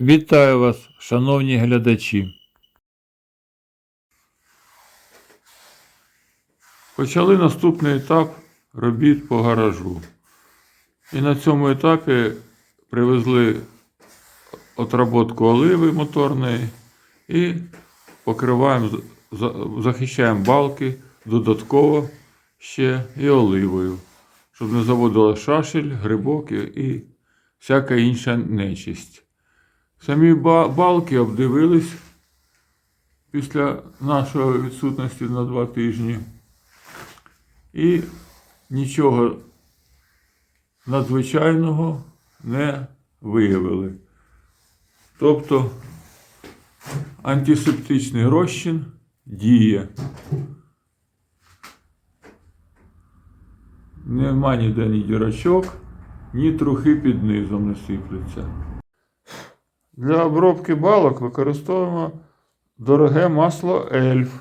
Вітаю вас, шановні глядачі. Почали наступний етап робіт по гаражу. І на цьому етапі привезли отработку оливи моторної і покриваємо, захищаємо балки додатково ще і оливою, щоб не заводило шашель, грибок і всяка інша нечисть. Самі балки обдивились після нашої відсутності на два тижні. І нічого надзвичайного не виявили. Тобто антисептичний розчин діє. Нема ніде ні дірочок, ні трухи під низом не сипляться. Для обробки балок використовуємо дороге масло ельф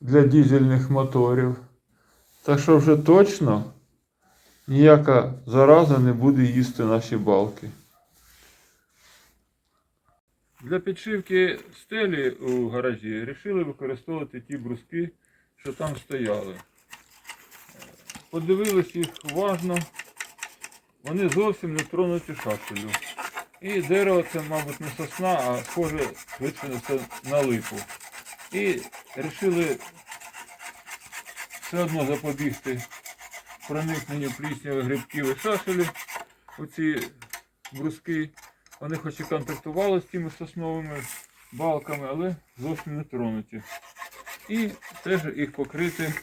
для дізельних моторів. Так що вже точно ніяка зараза не буде їсти наші балки. Для підшивки стелі у гаражі вирішили використовувати ті бруски, що там стояли. Подивились їх уважно. Вони зовсім не тронуті шашелю. І дерево це, мабуть, не сосна, а схоже це на липу. І вирішили все одно запобігти проникненню пліснявих грибків і шашелів у ці бруски. Вони хоч і контактували з тими сосновими балками, але зовсім не тронуті. І теж їх покрити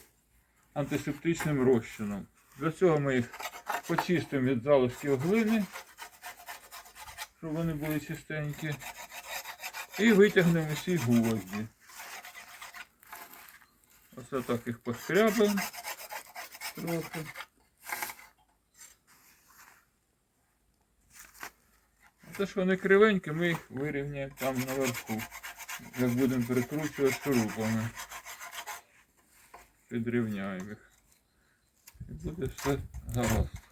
антисептичним розчином. Для цього ми їх почистимо від залишків глини, щоб вони були чистенькі. І витягнемо всі гвозді. Ось так їх пошкрябаємо трохи. Те, що вони кривенькі, ми їх вирівняємо там наверху. Як будемо перекручувати шурупами. Підрівняємо їх. І буде все гаразд.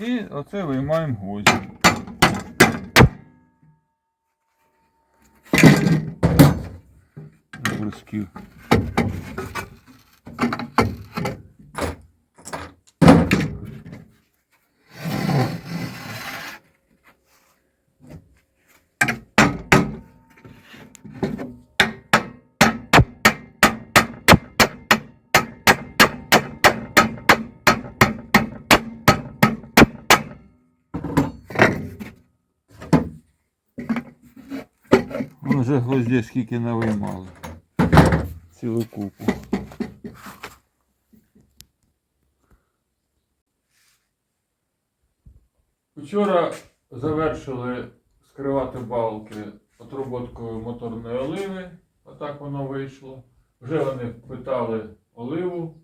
І оце виймаємо гвоздь. Брусків. Вже гвоздей скільки навиймали. Цілу купу. Вчора завершили скривати балки отроботкою моторної оливи. Отак воно вийшло. Вже вони питали оливу,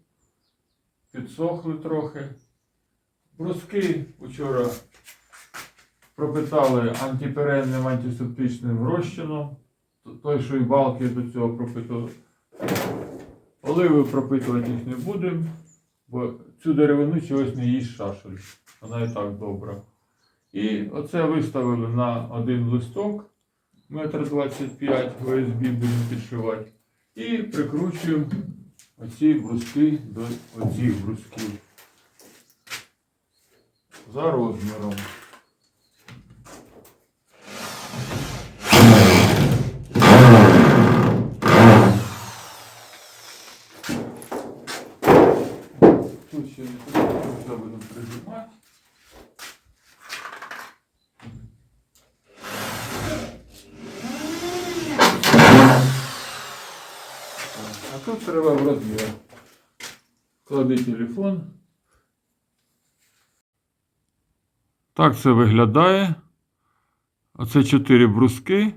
підсохли трохи. Бруски вчора пропитали антиперенним антисептичним розчином. Той, що і балки до цього пропитували. Оливи пропитувати їх не будемо, бо цю деревину чогось не їсть шашель. Вона і так добра. І оце виставили на один листок, метр 25 ОСБ будемо підшивати. І прикручуємо оці бруски до оцих брусків за розміром. Тут ще не тут будемо прижимати. А тут треба в розмір. Клади телефон. Так це виглядає. Оце 4 бруски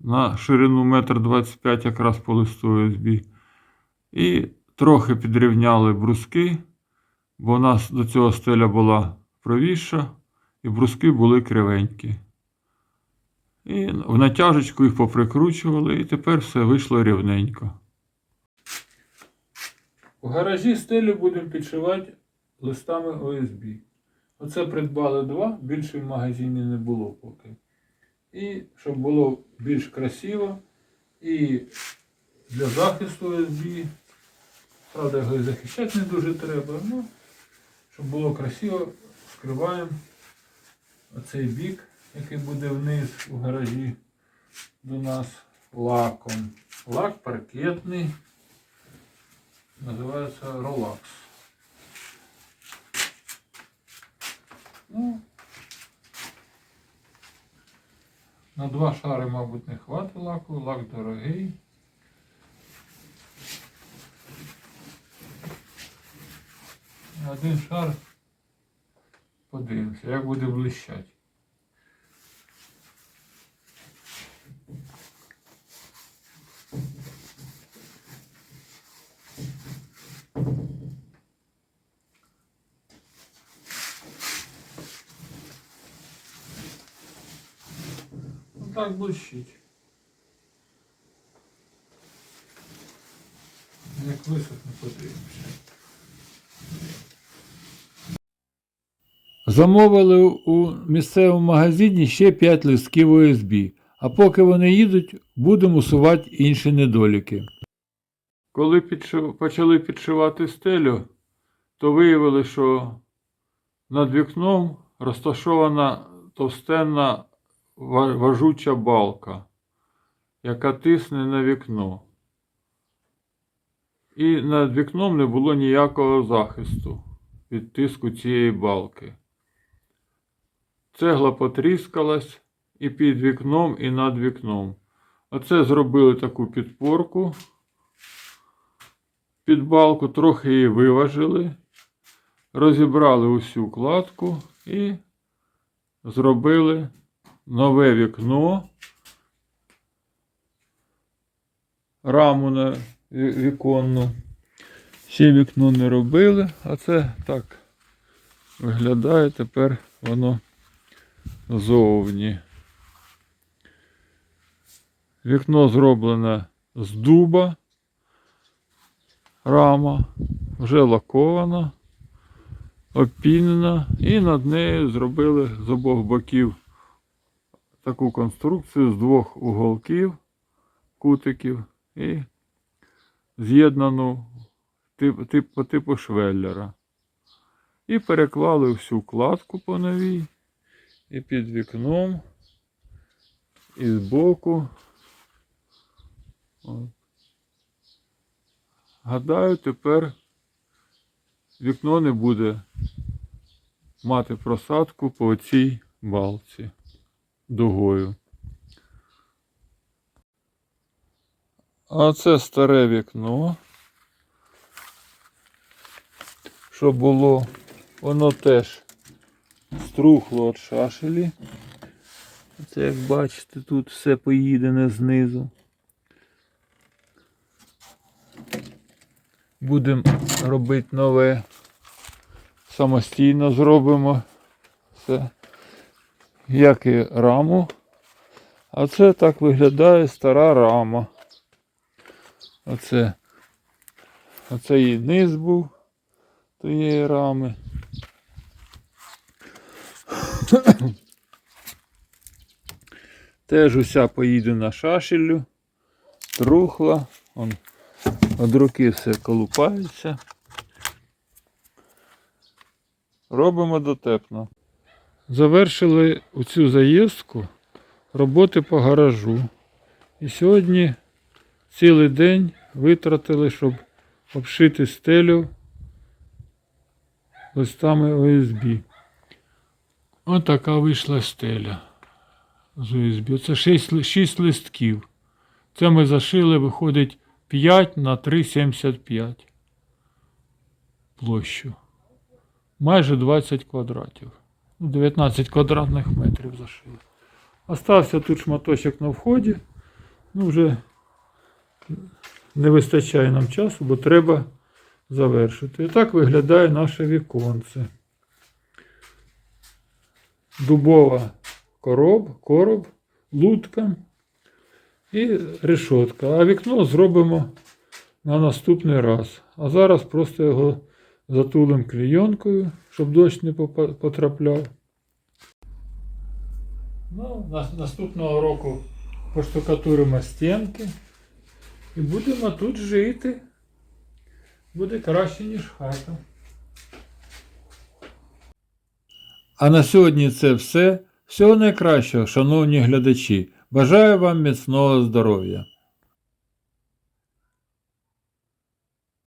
на ширину 1,25 м якраз по листу USB. І трохи підрівняли бруски, бо у нас до цього стеля була правіша, і бруски були кривенькі. І в натяжечку їх поприкручували, і тепер все вийшло рівненько. У гаражі стелю будемо підшивати листами ОСБ. Оце придбали два, більше в магазині не було поки. І щоб було більш красиво і для захисту ОСБ. Правда, його і захищати не дуже треба. Ну, щоб було красиво, скриваємо оцей бік, який буде вниз у гаражі до нас лаком. Лак паркетний. Називається Ролакс. Ну, на два шари, мабуть, не хватить лаку, лак дорогий. Один шар подивимося, як буде блищати. Ну так блищить. Як висохне подивимося. Замовили у місцевому магазині ще 5 листків ОСБ, а поки вони їдуть, будемо усувати інші недоліки. Коли підшив... почали підшивати стелю, то виявили, що над вікном розташована товстенна ва- важуча балка, яка тисне на вікно. І над вікном не було ніякого захисту від тиску цієї балки. Цегла потріскалась і під вікном, і над вікном. Оце зробили таку підпорку під балку, трохи її виважили, розібрали усю кладку і зробили нове вікно, раму на віконну. Ще вікно не робили, а це так виглядає тепер воно зовні. Вікно зроблене з дуба, рама, вже лакована, опінена, і над нею зробили з обох боків таку конструкцію з двох уголків, кутиків і з'єднану тип, тип, по типу швеллера. І переклали всю кладку по новій. І під вікном, і збоку. Гадаю, тепер вікно не буде мати просадку по цій балці дугою. А це старе вікно. Що було, воно теж струхло від шашелі. Це як бачите, тут все поїдене знизу. Будемо робити нове. Самостійно зробимо все. Як і раму. А це так виглядає стара рама. Оце, оце її низ був тієї рами. Теж уся поїдена шашелю, трухла, он, від руки все колупається. Робимо дотепно. Завершили оцю заїздку роботи по гаражу. І сьогодні цілий день витратили, щоб обшити стелю листами ОСБ. Ось така вийшла стеля з ОСБ. Це 6, 6 листків. Це ми зашили, виходить 5 на 3,75 площу. Майже 20 квадратів. Ну, 19 квадратних метрів зашили. Остався тут шматочок на вході. Ну, вже не вистачає нам часу, бо треба завершити. І так виглядає наше віконце. Дубова короб, короб лутка і решотка. А вікно зробимо на наступний раз. А зараз просто його затулимо клейонкою, щоб дощ не потрапляв. Ну, наступного року поштукатуримо стінки і будемо тут жити. Буде краще, ніж хата. А на сьогодні це все. Всього найкращого, шановні глядачі. Бажаю вам міцного здоров'я.